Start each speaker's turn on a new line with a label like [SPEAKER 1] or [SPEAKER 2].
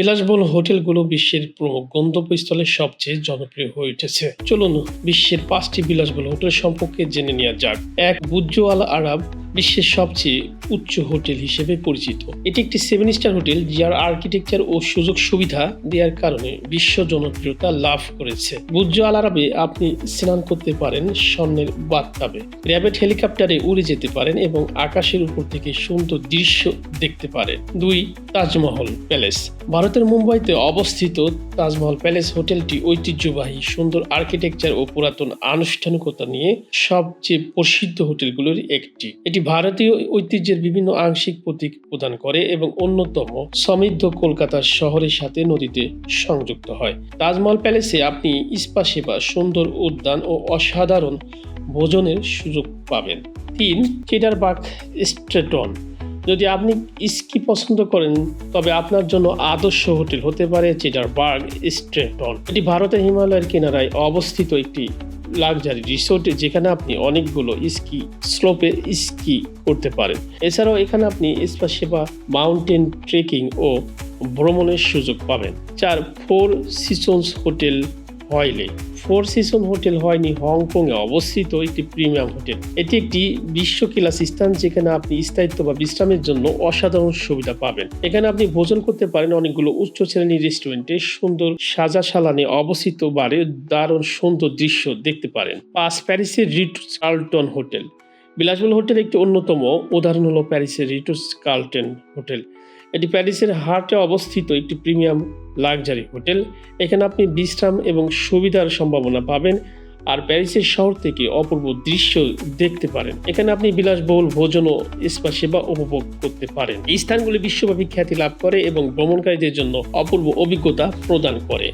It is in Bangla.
[SPEAKER 1] বিলাসবহুল হোটেলগুলো বিশ্বের প্রমুখ গন্তব্যস্থলে সবচেয়ে জনপ্রিয় হয়ে উঠেছে। চলুন বিশ্বের পাঁচটি বিলাসবহুল হোটেল সম্পর্কে জেনে নেওয়া যাক। এক আল আরব, বিশ্বের সবচেয়ে উচ্চ হোটেল হিসেবে পরিচিত। এটি একটি সেভেন স্টার হোটেল যার আর্কিটেকচার ও সুযোগ সুবিধা দেওয়ার কারণে বিশ্ব জনপ্রিয়তা লাভ করেছে। বুর্জ আল আরবে আপনি স্নান করতে পারেন স্বর্ণের বাথটাবে। র্যাবেট হেলিকপ্টারে উড়ে যেতে পারেন এবং আকাশের উপর থেকে সুন্দর দৃশ্য দেখতে পারেন দুই, তাজমহল প্যালেস। ভারতের মুম্বাইতে অবস্থিত তাজমহল প্যালেস হোটেলটি ঐতিহ্যবাহী, সুন্দর আর্কিটেকচার ও পুরাতন আনুষ্ঠানিকতা নিয়ে সবচেয়ে প্রসিদ্ধ হোটেলগুলোর একটি। এটি ভারতীয় ঐতিহ্যের বিভিন্ন আংশিক প্রতীক প্রদান করে এবং অন্যতম সমৃদ্ধ কলকাতার শহরের সাথে নদীতে সংযুক্ত হয়। তাজমহল প্যালেসে আপনি ইস্পা সেবা সুন্দর উদ্যান ও অসাধারণ ভোজনের সুযোগ পাবেন। তিন কেডারবাগ স্ট্রেটন। যদি আপনি স্কি পছন্দ করেন, তবে আপনার জন্য আদর্শ হোটেল হতে পারে চেডারবার্গ স্ট্রেটন। এটি ভারতের হিমালয়ের কিনারায় অবস্থিত একটি লাক্সারি রিসোর্ট, যেখানে আপনি অনেকগুলো স্কি স্লোপে স্কি করতে পারেন। এছাড়াও এখানে আপনি স্পা সেবা, মাউন্টেন ট্রেকিং ও ভ্রমণের সুযোগ পাবেন। চার, ফোর সিজনস হোটেল হয়লে ফোর সিজন হোটেল হয়নি হংকংয়ে অবস্থিত একটি প্রিমিয়াম হোটেল এটি একটি বিশ্ব ক্লাস স্থান যেখানে আপনি স্থায়িত্ব বা বিশ্রামের জন্য অসাধারণ সুবিধা পাবেন। এখানে আপনি ভোজন করতে পারেন অনেকগুলো উচ্চ শ্রেণির রেস্টুরেন্টে সুন্দর সাজা সালানে অবস্থিত বারে দারুণ সুন্দর দৃশ্য দেখতে পারেন। পাঁচ প্যারিসের রিট কার্লটন হোটেল বিলাসবহুল হোটেল একটি অন্যতম। উদাহরণ হলো প্যারিসের রিটস কার্লটন হোটেল এটি প্যারিসের হার্টে অবস্থিত একটি প্রিমিয়াম লাক্সারি হোটেল। এখানে আপনি বিশ্রাম এবং সুবিধার সম্ভাবনা পাবেন আর প্যারিসের শহর থেকে অপূর্ব দৃশ্য দেখতে পারেন। এখানে আপনি বিলাসবহুল ভোজন ও স্পা সেবা উপভোগ করতে পারেন। এই স্থানগুলি বিশ্বব্যাপী খ্যাতি লাভ করে এবং ভ্রমণকারীদের জন্য অপূর্ব অভিজ্ঞতা প্রদান করে।